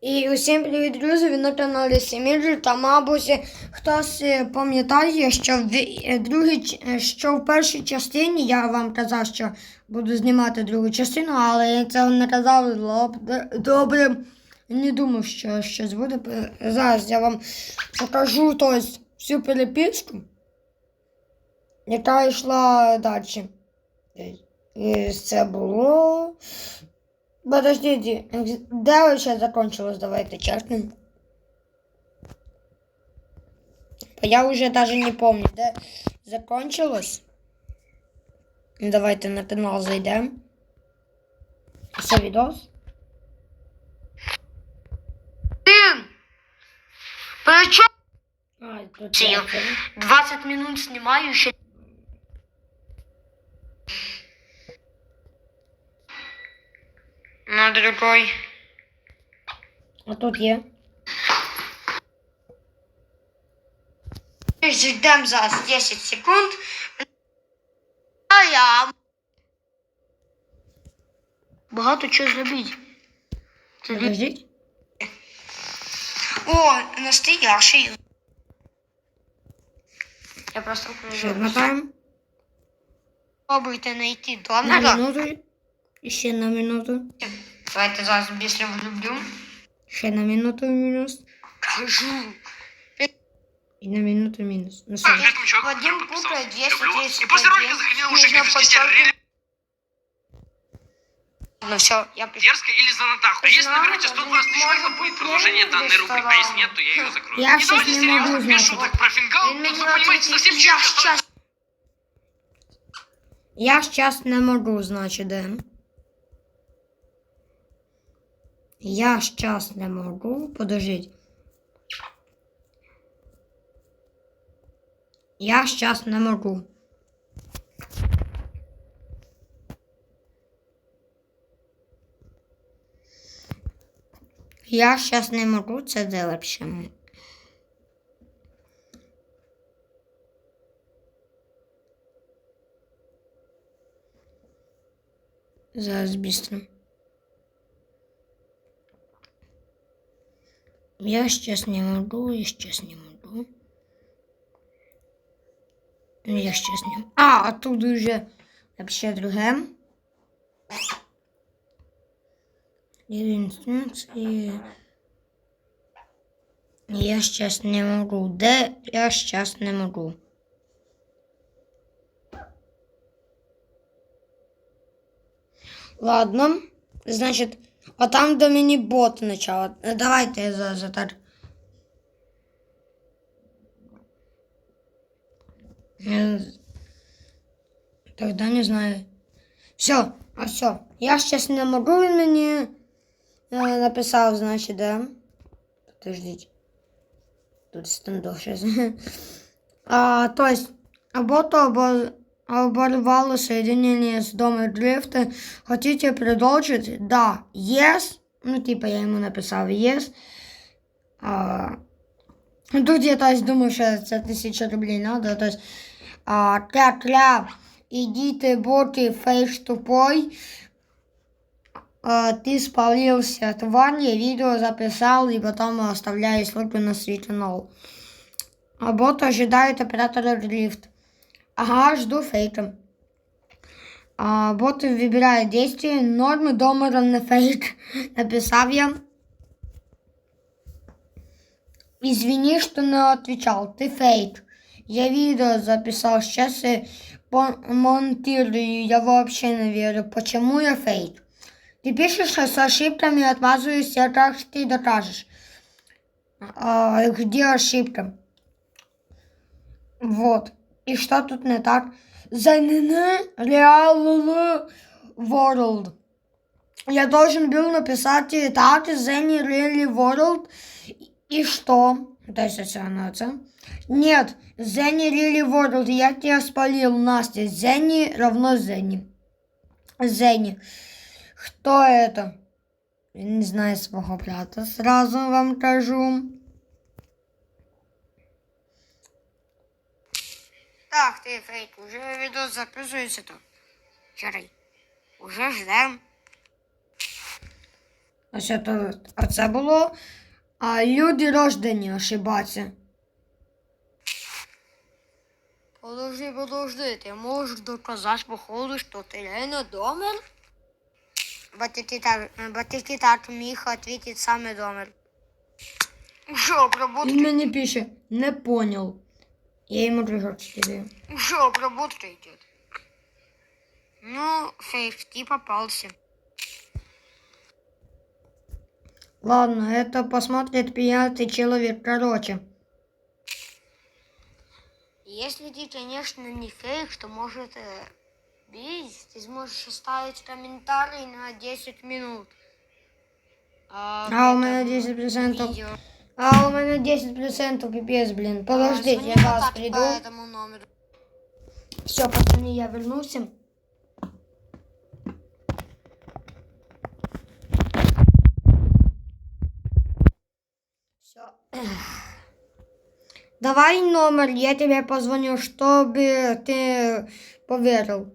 І усім привіт, друзі! Ви на каналі Сіміджі та мабуть хтось е, пам'ятає, що в е, другій, е, що в першій частині я вам казав, що буду знімати другу частину, але я цього не казав добре. Не думав, що щось буде. Зараз я вам покажу тобто, всю переписку, яка йшла далі. І це було. Подождите, де вообще закончилось? Давайте честно. Я уже даже не помню, де закончилось. Давайте на канал зайдем. Це відос. Блин! Причем А, тут Сів. 20 минут снимаю еще. На другой. А тут є. Ждем за 10 секунд. А я. Багато чого зробити. Це для- Подождіть. О, настоящий. Я просто Ще мотаємо. Пробуйте знайти На донора. минуту. І ще на минуту. Давайте зараз быстро влюблю. Ще на минуту мінус. Кажу. І на минуту мінус. Ну, А, все. этому человеку Вадим который подписался. Путает 231. Люблю вас. И после ролика захотел уши Нужно вести подчеркнуть. Ну все, я пишу. Дерзко или за натаху. А если Знаю, наберете 120 тысяч может лайков, будет быть, продолжение я данной рубрики. А если нет, то я ее закрою. Я не щас давайте не серьезно, могу без знать. шуток про фингал. Він Тут мені вы понимаете написав, совсем я честно. щас Я сейчас не могу, значит, да. Я сейчас не могу. Подождите. Я сейчас не могу. Я сейчас не могу, це де вообще? Зараз быстро. Я сейчас не могу, я сейчас не могу. Я сейчас не А, а тут уже вообще другое. И инструкции. Я сейчас не могу. Да, я сейчас не могу. Ладно. Значит, а там до мені бот начало. Е, Давайте я за, за так. Е, Тогда не знаю. Все, а все. Я сейчас не могу, він мені е, написав, значить, да. Подождите. Тут стендов сейчас. А, то есть, або то, або оборвало соединение с домом дрифта. Хотите продолжить? Да. Yes. Ну, типа, я ему написал yes. А, тут я то есть, думаю, що це тисяча рублей надо. То есть, а, кля-кля, идите, боты, фейш тупой. А, ты спалился, тварь, я видео записал и потом оставляю ссылку на свой канал. А бот ожидает оператора дрифт. Ага, жду фейка. А, бот выбирает действие, нормы домера на фейк. Написал я. Извини, что не отвечал, ты фейк. Я видео записал, сейчас я монтирую, я вообще не верю. Почему я фейк? Ты пишешь, что с ошибками отмазываюсь, я как ты докажешь. А, где ошибка? Вот. И что тут не так? ZNN Real World. Я должен был написать и так Zen Real World. И что? То есть это становится. Нет, Zen Real World. Я тебя спалил, Настя. Зенни равно Зенни. Зенни. Кто это? Я не знаю своего брата. Сразу вам кажу. Так, ти фейк, уже відео записується то. Чарай. Уже ждем. Ось це, оце було. А люди рождені ошибаться. Подожди, подожди, ты можешь доказать, походу, что ты реально домер? Батикитар, Батикитар міг ответить саме домер. Уже Він обработка, мені пише, не понял. Я йому дружочки даю. уже обработка идет. Ну, сейфти попался. Ладно, это посмотрит пятый человек. Короче, Если ты, конечно, не фейк, то может э, бить, ты сможешь оставить комментарий на 10 минут. А, А, у меня этом 10%. видео. А у меня 10% пипец, блин. Подождите, А, я вас приду. По. Все, пацаны, я вернулся. Все. Давай номер, я тебе позвоню, чтобы ты поверил.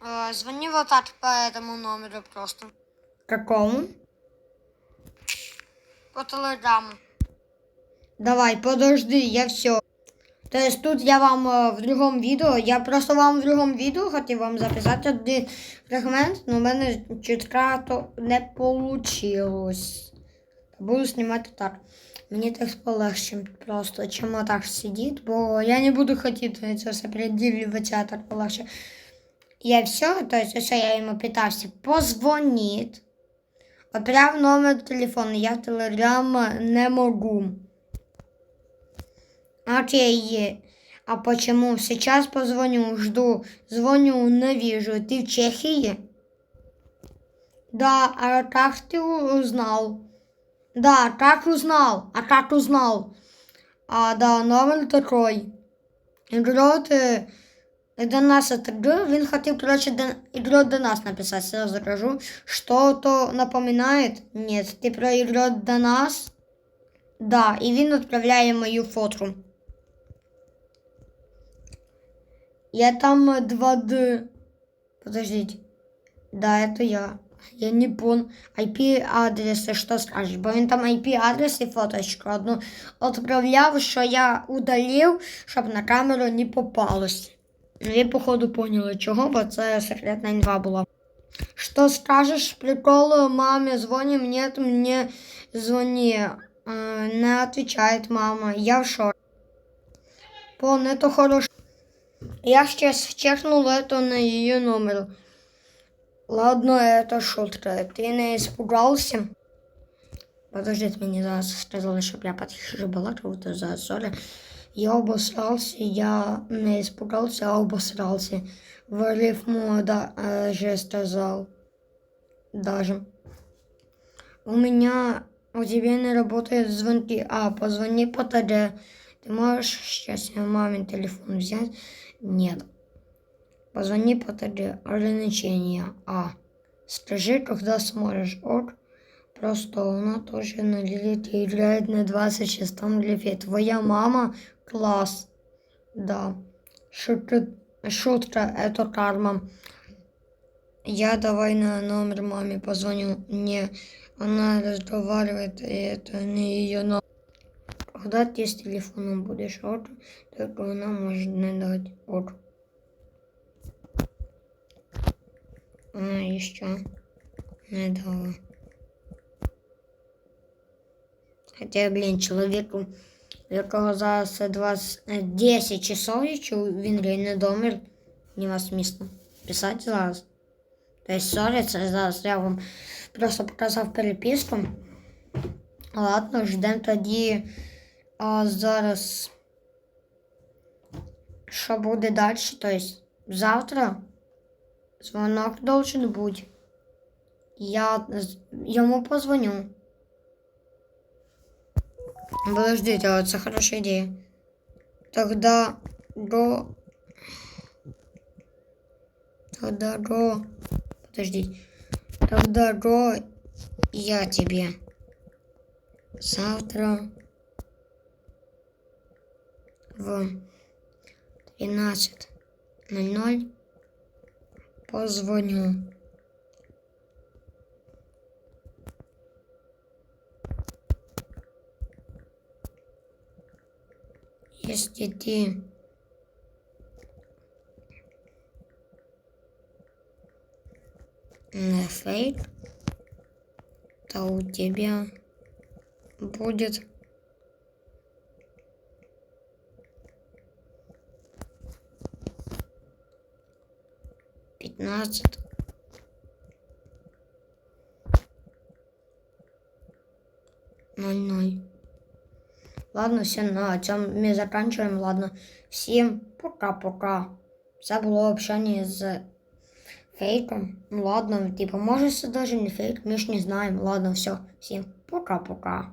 Э, звони вот так по этому номеру просто. Какому? По телеграмму. Давай, подожди, я все. То есть тут я вам э, в другом видео, я просто вам в другом відео хотів вам записати один фрагмент, але в мене чутка то не вийшло. Буду знімати так. Мені так полегше просто, чим отак сидіти, бо я не буду хотіти це все приділюватися так полегше. Я все, то есть все, я йому питався, позвоніть. Отправ номер телефону, я в не можу. Окей. А почему? Сейчас позвоню, жду. Звоню, не вижу. Ты в Чехии? Да, а как ты узнал? Да, как узнал? А как узнал? А, да, номер такой. Ігрот е, до нас отгрив, він хотів, короче, до, ігрот до нас написать, сразу кажу. Что то напоминает? Нет, ты про ігрот до нас? Да, і він відправляє мою фотку. Я там э, 2D. Подождите. Да, это я. Я не понял. IP-адреси, що скажеш? Бо він там IP-адрес і фоточку одну відправляв, що я удалив, щоб на камеру не попалось. Ви, походу, поняли, чого, бо це секретна інфа була. Что скажешь, прикол, маме звоним, нет, мне звони. Э, Не отвечает мама, я в шоке. Пон, это хорошо. Я сейчас чекнул это на ее номер. Ладно, это шутка. Ты не испугался? Подождите, мне зараз сказали, щоб я потише балакав, то за сори. Я обосрался, я не испугался, а обосрался. В рифму даже сказал. Даже. У меня, у тебя не работают звонки. А, позвони по ТД. Ты можешь сейчас мамин телефон взять? Нет. Позвони по ТД. Ограничения. А. Скажи, когда сможешь. Ок. Просто она тоже на лилите играет на 26 лифе. Твоя мама класс. Да. Шутка, шутка, это карма. Я давай на номер маме позвоню. Не, она разговаривает, и это не ее номер. Когда ты с телефоном будешь ок, только она может не дать ок. Она еще не дала. Хотя, блін, чоловіку, якого зараз 20, е, 10 часов, якщо він реально домер, невозмісно. Писати зараз. Тобто, сорі, це зараз я вам просто показав переписку. Ладно, ждемо тоді а зараз. Що буде далі? Тобто, завтра звонок должен бути. Я йому позвоню. Подождите, а это хорошая идея. Тогда го... Тогда го... Подожди. Тогда го я тебе завтра в 12.00 позвоню. Если ты не фейк, то у тебя будет пятнадцать ноль ноль. Ладно, все, на цьому ми заканчиваем. Ладно, всім пока-пока. Це було общение з фейком. Ну ладно, типа, може це даже не фейк, ми ж не знаємо. Ладно, все, всім пока-пока.